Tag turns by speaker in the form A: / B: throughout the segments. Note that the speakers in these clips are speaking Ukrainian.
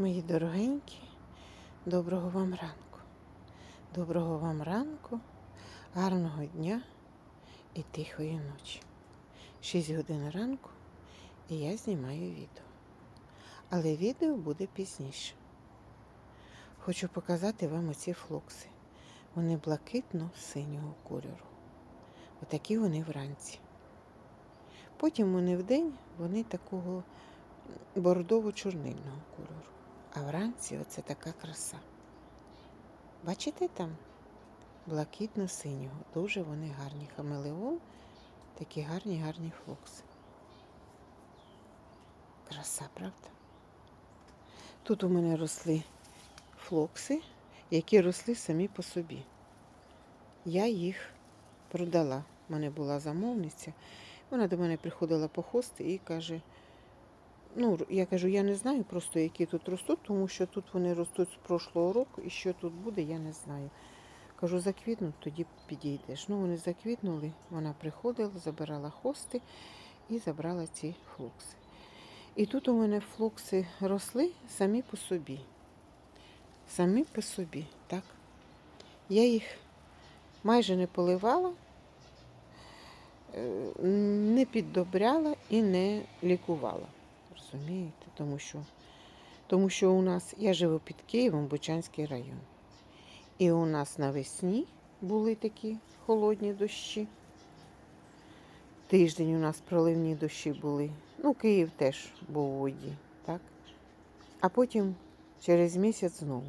A: Мої дорогенькі, доброго вам ранку. Доброго вам ранку, гарного дня і тихої ночі. 6 годин ранку і я знімаю відео. Але відео буде пізніше. Хочу показати вам оці флокси. Вони блакитно-синього кольору. Отакі вони вранці. Потім вони вдень, вони такого бордово-чорнильного кольору. А вранці оце така краса. Бачите там? Блакитно-синього. Дуже вони гарні. Хамелеон, такі гарні, гарні флокси. Краса, правда? Тут у мене росли флокси, які росли самі по собі. Я їх продала. У мене була замовниця. Вона до мене приходила по хости і каже: ну, я кажу, я не знаю просто, які тут ростуть, тому що тут вони ростуть з прошлого року, і що тут буде, я не знаю. Кажу, заквітнуть, тоді підійдеш. Ну, вони заквітнули, вона приходила, забирала хости і забрала ці флокси. І тут у мене флокси росли самі по собі. Самі по собі, так. Я їх майже не поливала, е, не піддобряла і не лікувала. Розумієте? Тому що, тому що у нас, я живу під Києвом, Бучанський район. І у нас навесні були такі холодні дощі. Тиждень у нас проливні дощі були. Ну, Київ теж був у воді, так? А потім через місяць знову.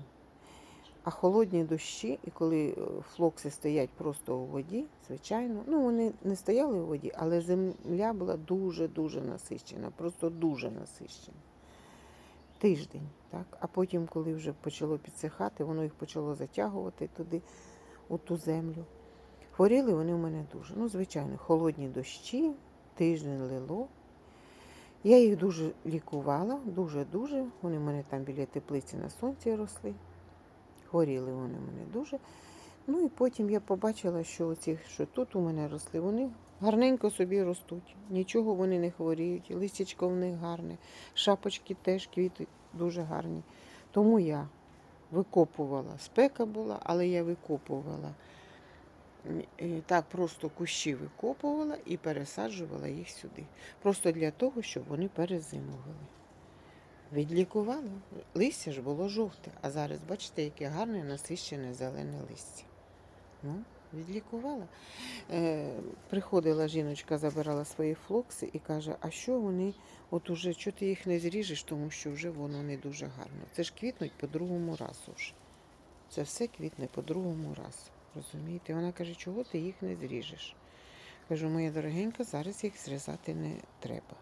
A: А холодні дощі, і коли е, флокси стоять просто у воді, звичайно, ну вони не стояли у воді, але земля була дуже-дуже насичена, просто дуже насичена. Тиждень, так? А потім, коли вже почало підсихати, воно їх почало затягувати туди, у ту землю. Хворіли вони у мене дуже. Ну, звичайно, холодні дощі, тиждень лило. Я їх дуже лікувала, дуже-дуже. Вони в мене там біля теплиці на сонці росли. Хворіли вони мене дуже. Ну і потім я побачила, що оці, що тут у мене росли, вони гарненько собі ростуть. Нічого вони не хворіють, листячко в них гарне, шапочки теж квіти дуже гарні. Тому я викопувала. Спека була, але я викопувала. Так, просто кущі викопувала і пересаджувала їх сюди. Просто для того, щоб вони перезимували. Відлікувала. Листя ж було жовте, а зараз, бачите, яке гарне насищене зелене листя. Ну, відлікувала. Е, приходила жіночка, забирала свої флокси і каже, а що вони, от уже, що ти їх не зріжеш, тому що вже воно не дуже гарно. Це ж квітнуть по другому разу вже. Це все квітне по другому разу. Розумієте? Вона каже, чого ти їх не зріжеш? Кажу, моя дорогенька, зараз їх зрізати не треба.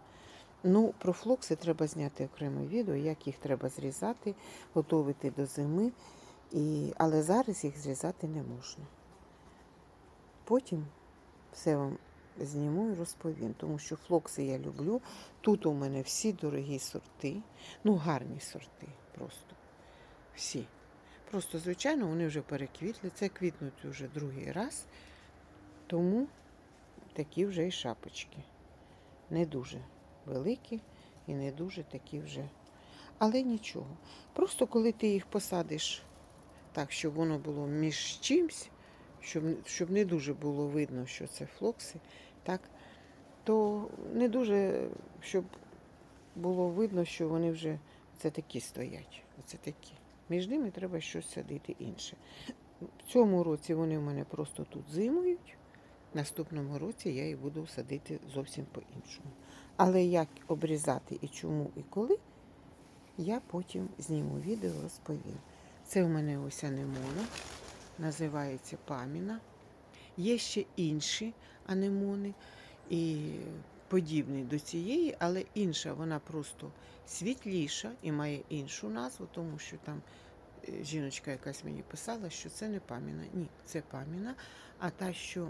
A: Ну, про флокси треба зняти окреме відео, як їх треба зрізати, готувати до зими. І... Але зараз їх зрізати не можна. Потім все вам зніму і розповім, тому що флокси я люблю. Тут у мене всі дорогі сорти, ну гарні сорти просто. Всі. Просто, звичайно, вони вже переквітли. Це квітнуть вже другий раз, тому такі вже і шапочки. Не дуже великі і не дуже такі вже. Але нічого. Просто коли ти їх посадиш так, щоб воно було між чимсь, щоб, щоб не дуже було видно, що це флокси, так, то не дуже, щоб було видно, що вони вже це такі стоять. Оце такі. Між ними треба щось садити інше. В цьому році вони в мене просто тут зимують. Наступному році я їх буду садити зовсім по-іншому. Але як обрізати і чому, і коли, я потім зніму відео, розповім. Це у мене ось анемона, називається паміна. Є ще інші анемони, і подібні до цієї, але інша, вона просто світліша і має іншу назву, тому що там е, жіночка якась мені писала, що це не пам'яна. Ні, це пам'яна, а та, що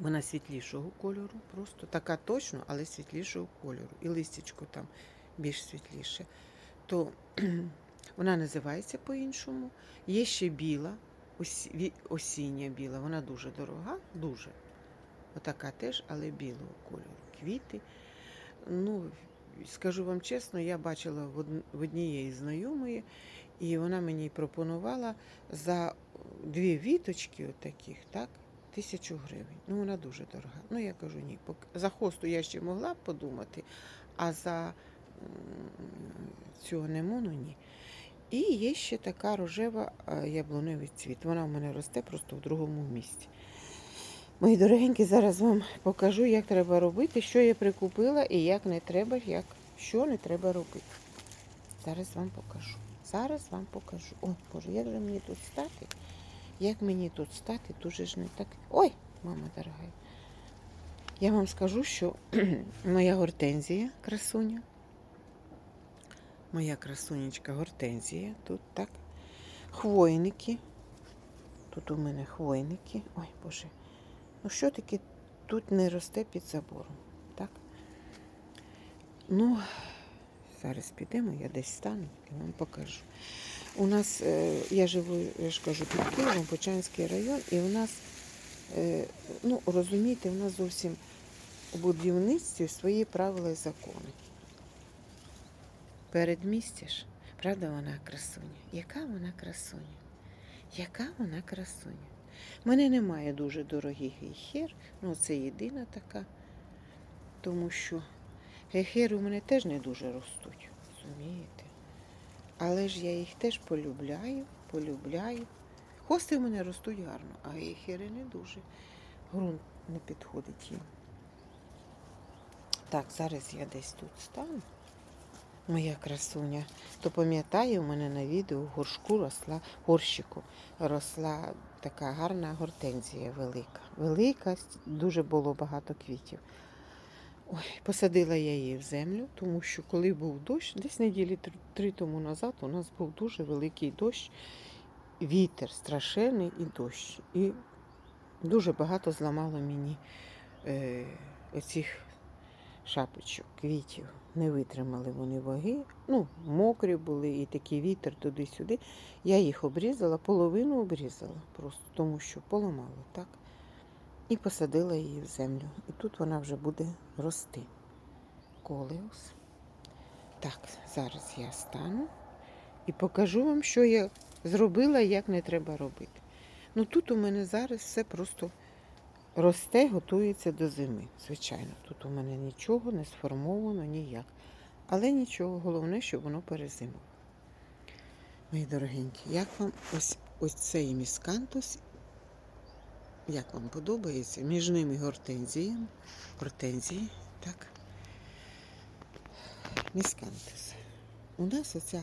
A: вона світлішого кольору, просто така точно, але світлішого кольору. І листячко там більш світліше. То вона називається по-іншому. Є ще біла, осі- осіння біла, вона дуже дорога, дуже. Отака теж, але білого кольору. Квіти. Ну, скажу вам чесно, я бачила в однієї знайомої, і вона мені пропонувала за дві віточки отаких, так, тисячу гривень. Ну, вона дуже дорога. Ну, я кажу, ні. За хосту я ще могла б подумати, а за цю анемону ні. І є ще така рожева е, яблуневий цвіт. Вона в мене росте просто в другому місці. Мої дорогенькі, зараз вам покажу, як треба робити, що я прикупила і як не треба, як, що не треба робити. Зараз вам покажу. Зараз вам покажу. Ой, Боже, як же мені тут стати? Як мені тут стати? Дуже ж не так. Ой, мама дорога. Я вам скажу, що моя гортензія, красуня, моя красунечка гортензія, тут так. Хвойники. Тут у мене хвойники. Ой, Боже. Ну, що таке тут не росте під забором, так? Ну, зараз підемо, я десь стану і вам покажу. У нас, е, я живу, я ж кажу, під Києвом, Почанський район, і у нас, е, ну, розумієте, у нас зовсім у будівництві свої правила і закони. Передмістя правда, вона красуня? Яка вона красуня? Яка вона красуня? У мене немає дуже дорогих гейхер, ну це єдина така, тому що гейхери у мене теж не дуже ростуть, розумієте? Але ж я їх теж полюбляю, полюбляю. Хости в мене ростуть гарно, а гейхери не дуже. Грунт не підходить їм. Так, зараз я десь тут стану. Моя красуня. То пам'ятаю, у мене на відео в горшку росла, горщику росла така гарна гортензія велика. Велика, дуже було багато квітів. Ой, посадила я її в землю, тому що коли був дощ, десь неділі три тому назад у нас був дуже великий дощ, вітер страшенний і дощ. І дуже багато зламало мені е, оцих шапочок, квітів. Не витримали вони ваги. Ну, мокрі були і такий вітер туди-сюди. Я їх обрізала, половину обрізала, просто тому що поламала, так? І посадила її в землю. І тут вона вже буде рости. Колеус. Так, зараз я стану і покажу вам, що я зробила і як не треба робити. Ну тут у мене зараз все просто росте, готується до зими. Звичайно, тут у мене нічого не сформовано ніяк. Але нічого, головне, щоб воно перезимало. Мої дорогенькі, як вам ось, ось цей міскантус? Як вам подобається? Між ними гортензія. Гортензії, так. Міскантус. У нас оця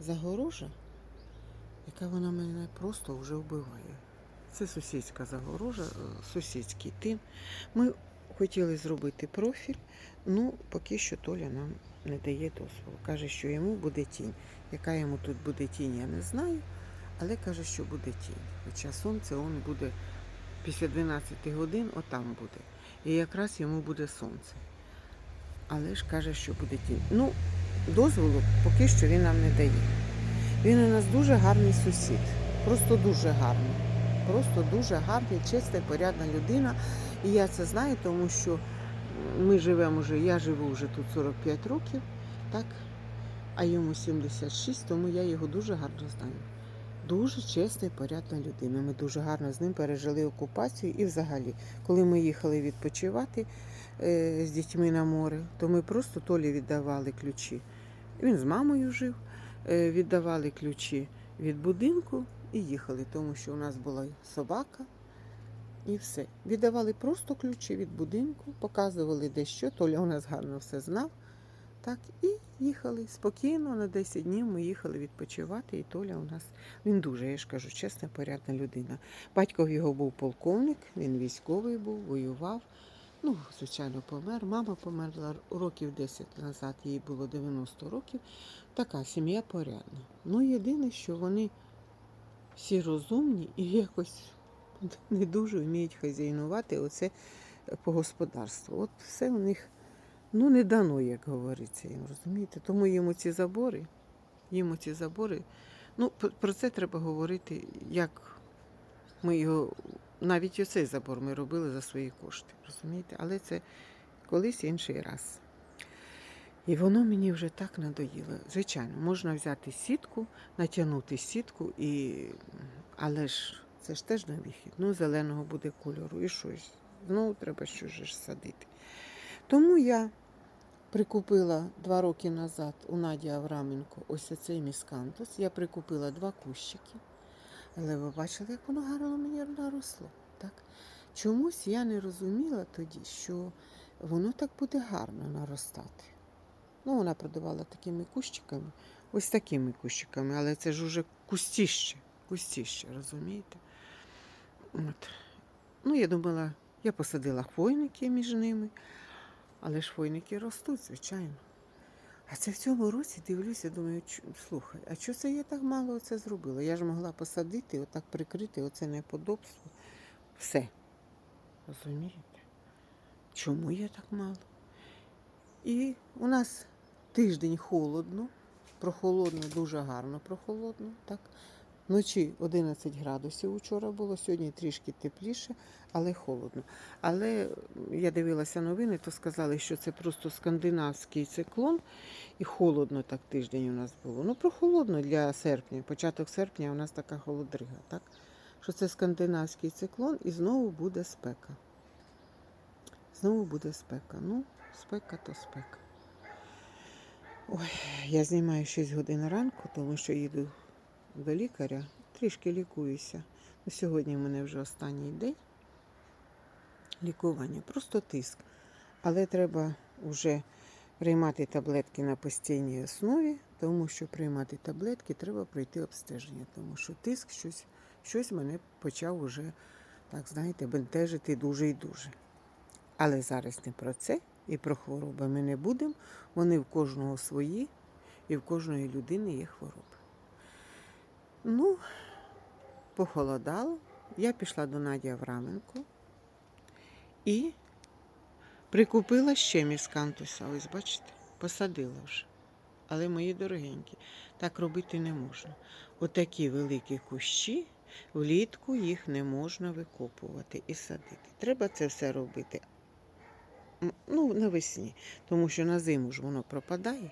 A: загорожа, яка вона мене просто вже вбиває. Це сусідська загорожа, е, сусідський тин. Ми хотіли зробити профіль, ну поки що Толя нам не дає дозволу. Каже, що йому буде тінь. Яка йому тут буде тінь, я не знаю, але каже, що буде тінь. Хоча сонце он буде після 12 годин, отам буде. І якраз йому буде сонце. Але ж каже, що буде тінь. Ну, дозволу поки що він нам не дає. Він у нас дуже гарний сусід. Просто дуже гарний. Просто дуже гарний, чиста, порядна людина. І я це знаю, тому що ми живемо вже, я живу вже тут 45 років, так, а йому 76, тому я його дуже гарно знаю. Дуже чесна і порядна людина. Ми дуже гарно з ним пережили окупацію і взагалі, коли ми їхали відпочивати е, з дітьми на море, то ми просто Толі віддавали ключі. Він з мамою жив, е, віддавали ключі від будинку і їхали, тому що у нас була собака. І все. Віддавали просто ключі від будинку, показували де що. Толя у нас гарно все знав. Так, і їхали спокійно на 10 днів. Ми їхали відпочивати, і Толя у нас він дуже, я ж кажу, чесна, порядна людина. Батько його був полковник, він військовий був, воював. Ну, звичайно, помер. Мама померла років 10 назад, їй було 90 років. Така сім'я порядна. Ну, єдине, що вони всі розумні і якось не дуже вміють хазяйнувати оце по господарству. От все у них ну, не дано, як говориться їм, розумієте? Тому їм ці забори, їм ці забори. Ну, про це треба говорити, як ми його, навіть оцей забор ми робили за свої кошти, розумієте? Але це колись інший раз. І воно мені вже так надоїло. Звичайно, можна взяти сітку, натягнути сітку, і... але ж це ж теж на вихід. Ну, зеленого буде кольору. І щось. Знову треба щось садити. Тому я прикупила два роки назад у Наді Авраменко ось цей міскантус. Я прикупила два кущики. Але ви бачили, як воно гарно мені наросло. Так? Чомусь я не розуміла тоді, що воно так буде гарно наростати. Ну, вона продавала такими кущиками, ось такими кущиками, але це ж уже кустіще, кустіще, розумієте? От. Ну, я думала, я посадила хвойники між ними, але ж хвойники ростуть, звичайно. А це в цьому році дивлюся, думаю, слухай, а що це я так мало це зробила? Я ж могла посадити, отак прикрити оце неподобство. Все. Розумієте? Чому я так мало? І у нас тиждень холодно, прохолодно, дуже гарно прохолодно. Так? Вночі 11 градусів учора було, сьогодні трішки тепліше, але холодно. Але я дивилася новини, то сказали, що це просто скандинавський циклон, і холодно так тиждень у нас було. Ну, прохолодно для серпня. Початок серпня у нас така холодрига, так? Що це скандинавський циклон і знову буде спека. Знову буде спека. Ну, спека то спека. Ой, я знімаю 6 годин ранку, тому що їду до лікаря, трішки лікуюся. Сьогодні в мене вже останній день лікування, просто тиск. Але треба вже приймати таблетки на постійній основі, тому що приймати таблетки треба пройти обстеження, тому що тиск щось, щось мене почав уже, так знаєте, бентежити дуже і дуже. Але зараз не про це і про хвороби ми не будемо. Вони в кожного свої, і в кожної людини є хвороби. Ну, похолодало. Я пішла до Наді Авраменко і прикупила ще міскантуса. Ось бачите, посадила вже. Але мої дорогенькі, так робити не можна. Отакі великі кущі, влітку їх не можна викопувати і садити. Треба це все робити ну, навесні, тому що на зиму ж воно пропадає,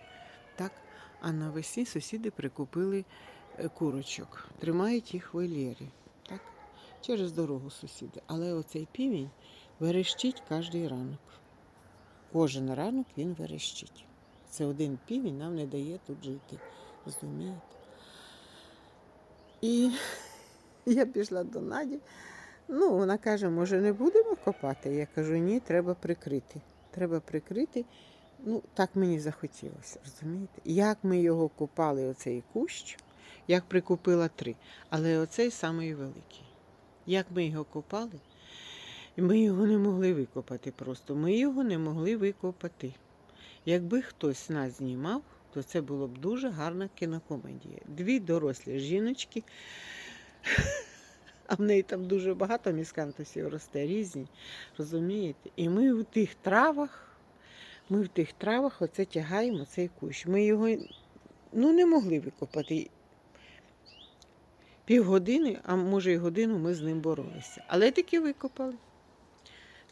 A: так? а навесні сусіди прикупили курочок, тримають їх в вольєрі, так? через дорогу сусіди. Але оцей півень верещить кожен ранок. Кожен ранок він верещить. Це один півень нам не дає тут жити. Розумієте? І я пішла до Наді. Ну, вона каже, може, не будемо копати? Я кажу, ні, треба прикрити. Треба прикрити. Ну, так мені захотілося, розумієте? Як ми його копали, оцей кущ, як прикупила три. Але оцей самий великий. Як ми його копали, ми його не могли викопати просто. Ми його не могли викопати. Якби хтось нас знімав, то це було б дуже гарна кінокомедія. Дві дорослі жіночки, а в неї там дуже багато міскантусів росте, різні, розумієте? І ми в тих травах, ми в тих травах оце тягаємо цей кущ. Ми його ну, не могли викопати. Півгодини, а може й годину ми з ним боролися. Але таки викопали.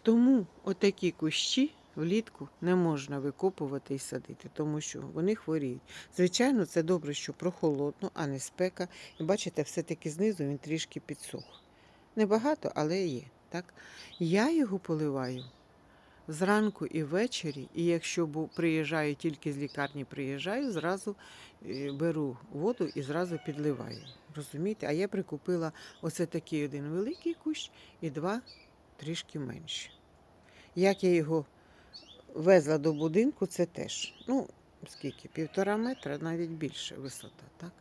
A: Тому отакі кущі влітку не можна викопувати і садити, тому що вони хворіють. Звичайно, це добре, що прохолодно, а не спека. І бачите, все-таки знизу він трішки підсох. Небагато, але є. Так? Я його поливаю зранку і ввечері, і якщо приїжджаю тільки з лікарні, приїжджаю, зразу е, беру воду і зразу підливаю. Розумієте? А я прикупила оце такий один великий кущ і два трішки менші. Як я його везла до будинку, це теж. Ну, скільки? Півтора метра, навіть більше висота, так?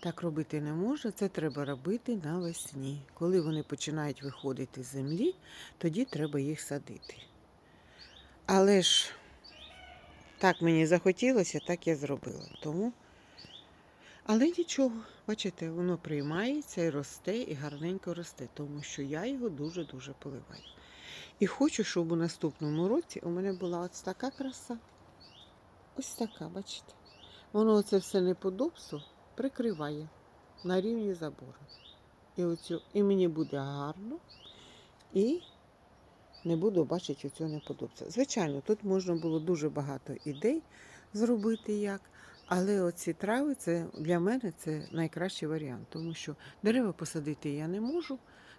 A: Так робити не можна, це треба робити навесні. Коли вони починають виходити з землі, тоді треба їх садити. Але ж так мені захотілося, так я зробила. Тому. Але нічого, бачите, воно приймається і росте, і гарненько росте, тому що я його дуже-дуже поливаю. І хочу, щоб у наступному році у мене була ось така краса. Ось така, бачите. Воно оце все неподобство прикриває на рівні забору. І, оцю, і мені буде гарно, і не буду бачити цього неподобця. Звичайно, тут можна було дуже багато ідей зробити як. Але оці трави це для мене це найкращий варіант, тому що дерева посадити я не можу.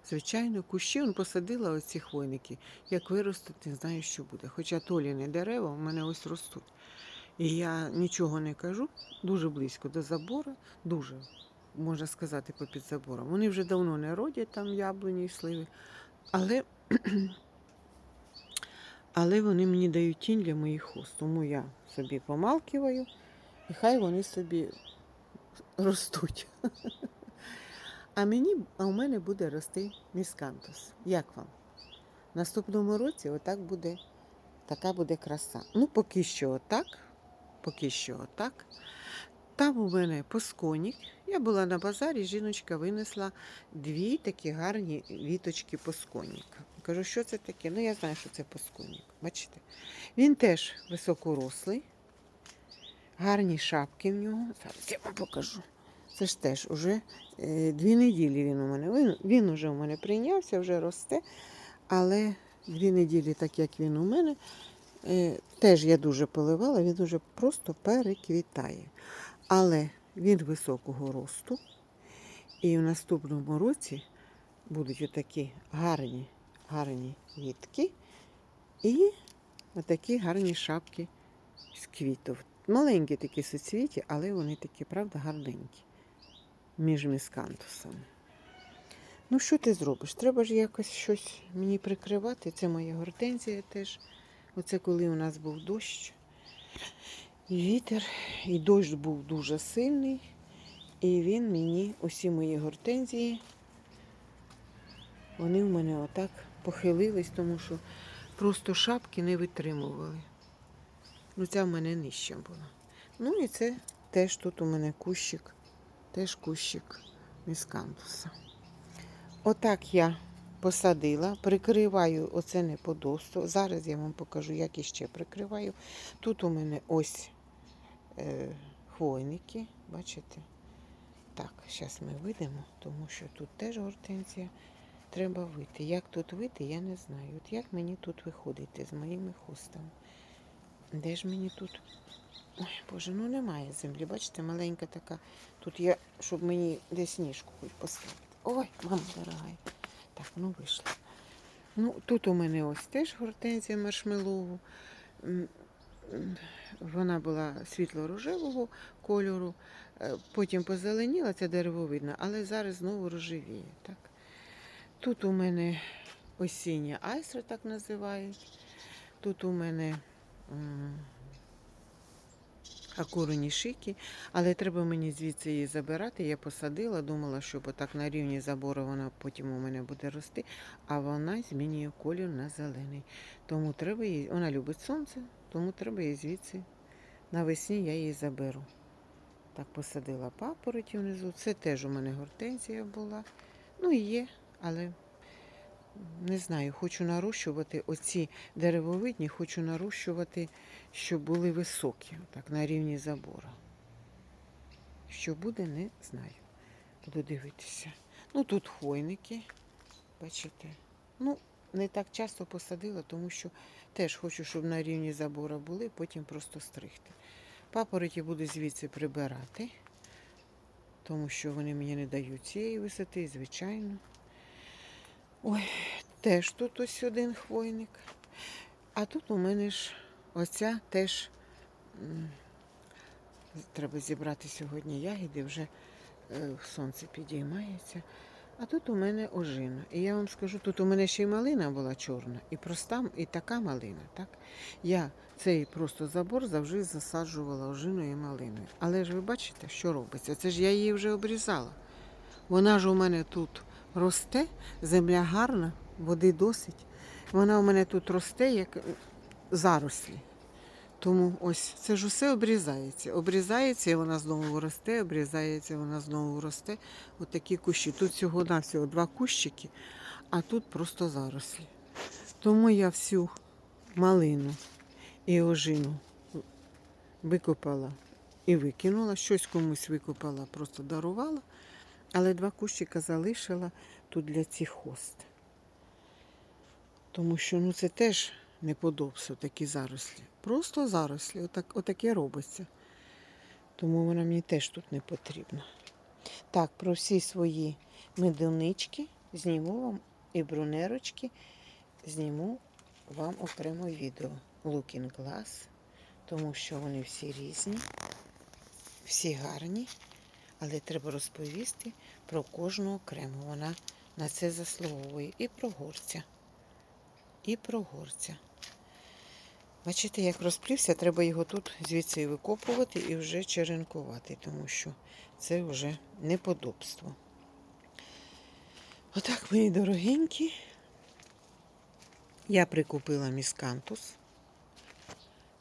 A: Звичайно, кущі он посадила оці хвойники. Як виростуть, не знаю, що буде. Хоча толіні дерева у мене ось ростуть. І я нічого не кажу, дуже близько до забору, дуже, можна сказати, попід забором. Вони вже давно не родять там яблуні і сливи, але, але вони мені дають тінь для моїх хост. Тому я собі помалкиваю, і хай вони собі ростуть. А мені, а у мене буде рости міскантус. Як вам? Наступному році отак буде, така буде краса. Ну, поки що отак. Поки що отак. Там у мене посконік. Я була на базарі, жіночка винесла дві такі гарні віточки посконіка. Кажу, що це таке? Ну, я знаю, що це посконік. Бачите? Він теж високорослий, гарні шапки в нього. Зараз я вам покажу. Це ж теж уже е, дві неділі він у мене. Він, він уже у мене прийнявся, вже росте. Але дві неділі, так як він у мене, теж я дуже поливала, він уже просто переквітає. Але він високого росту. І в наступному році будуть отакі гарні, гарні вітки і отакі гарні шапки з квітів. Маленькі такі соцвіті, але вони такі, правда, гарненькі між міскантусами. Ну, що ти зробиш? Треба ж якось щось мені прикривати. Це моя гортензія теж. Оце коли у нас був дощ і вітер, і дощ був дуже сильний. І він мені, усі мої гортензії, вони в мене отак похилились, тому що просто шапки не витримували. Ну, ця в мене нижча була. Ну і це теж тут у мене кущик, теж кущик міскантуса. Отак я посадила, прикриваю оце не подосту. Зараз я вам покажу, як іще прикриваю. Тут у мене ось е, хвойники, бачите? Так, зараз ми вийдемо, тому що тут теж гортензія. Треба вийти. Як тут вийти, я не знаю. От як мені тут виходити з моїми хустами? Де ж мені тут? Ой, Боже, ну немає землі. Бачите, маленька така. Тут я, щоб мені десь ніжку хоч поставити. Ой, мама дорога. Так, ну вийшла. Ну, тут у мене ось теж гортензія маршмелову. Вона була світло-рожевого кольору, е, потім позеленіла, це дерево видно, але зараз знову рожевіє. Так? Тут у мене осіння айстра, так називають. Тут у мене м, акурені шики, але треба мені звідси її забирати. Я посадила, думала, що так на рівні забору вона потім у мене буде рости, а вона змінює колір на зелений. Тому треба її, вона любить сонце, тому треба її звідси. Навесні я її заберу. Так, посадила папороті внизу. Це теж у мене гортензія була. Ну і є, але не знаю, хочу нарощувати оці деревовидні, хочу нарощувати, щоб були високі, так, на рівні забору. Що буде, не знаю. Буду дивитися. Ну, тут хвойники, бачите. Ну, не так часто посадила, тому що теж хочу, щоб на рівні забора були, потім просто стригти. Папороті буду звідси прибирати, тому що вони мені не дають цієї висоти, звичайно. Ой, теж тут ось один хвойник. А тут у мене ж оця теж треба зібрати сьогодні ягіди, вже е, сонце підіймається. А тут у мене ожина. І я вам скажу, тут у мене ще й малина була чорна, і проста, і така малина. Так? Я цей просто забор завжди засаджувала ожиною і малиною. Але ж ви бачите, що робиться? Це ж я її вже обрізала. Вона ж у мене тут росте, земля гарна, води досить. Вона у мене тут росте, як зарослі. Тому ось це ж усе обрізається. Обрізається і вона знову росте, обрізається, вона знову росте. От такі кущі. Тут всього навсього два кущики, а тут просто зарослі. Тому я всю малину і ожину викопала і викинула. Щось комусь викопала, просто дарувала. Але два кущика залишила тут для цих хост. Тому що ну, це теж неподобство, такі зарослі. Просто зарослі, отак, отаке робиться. Тому вона мені теж тут не потрібна. Так, про всі свої медунички зніму вам і брунерочки, зніму вам окремо відео. Looking Glass, тому що вони всі різні, всі гарні, але треба розповісти про кожну окремо. Вона на це заслуговує. І про горця. І про горця. Бачите, як розплівся, треба його тут звідси викопувати і вже черенкувати, тому що це вже неподобство. Отак, мої дорогенькі, я прикупила міскантус.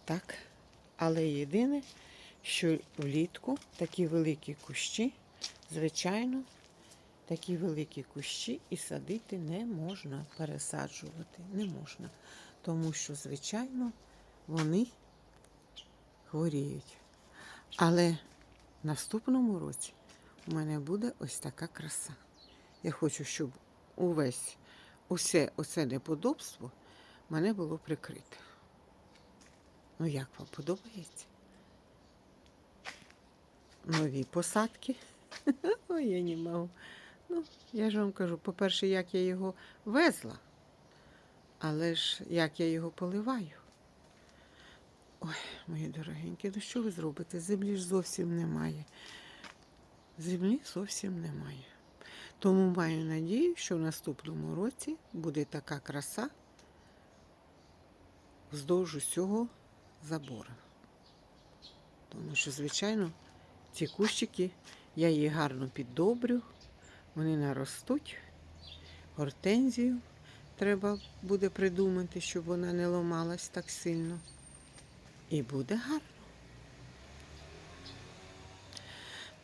A: Так, але єдине, що влітку такі великі кущі, звичайно, такі великі кущі і садити не можна, пересаджувати не можна. Тому що, звичайно, вони хворіють. Але в наступному році у мене буде ось така краса. Я хочу, щоб увесь усе оце неподобство мене було прикрите. Ну, як вам подобається? Нові посадки. Ой, я не можу. Ну, я ж вам кажу, по-перше, як я його везла, але ж як я його поливаю. Ой, мої дорогенькі, ну що ви зробите? Землі ж зовсім немає. Землі зовсім немає. Тому маю надію, що в наступному році буде така краса вздовж усього забору. Тому що, звичайно, ці кущики, я їх гарно піддобрю, вони наростуть. Гортензію треба буде придумати, щоб вона не ламалась так сильно. І буде гарно.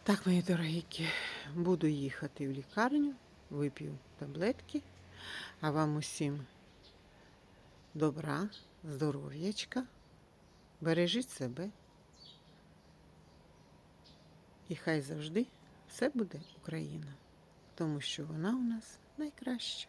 A: Так, мої дорогіки, буду їхати в лікарню, вип'ю таблетки, а вам усім добра, здоров'ячка, бережіть себе. І хай завжди все буде Україна, тому що вона у нас найкраща.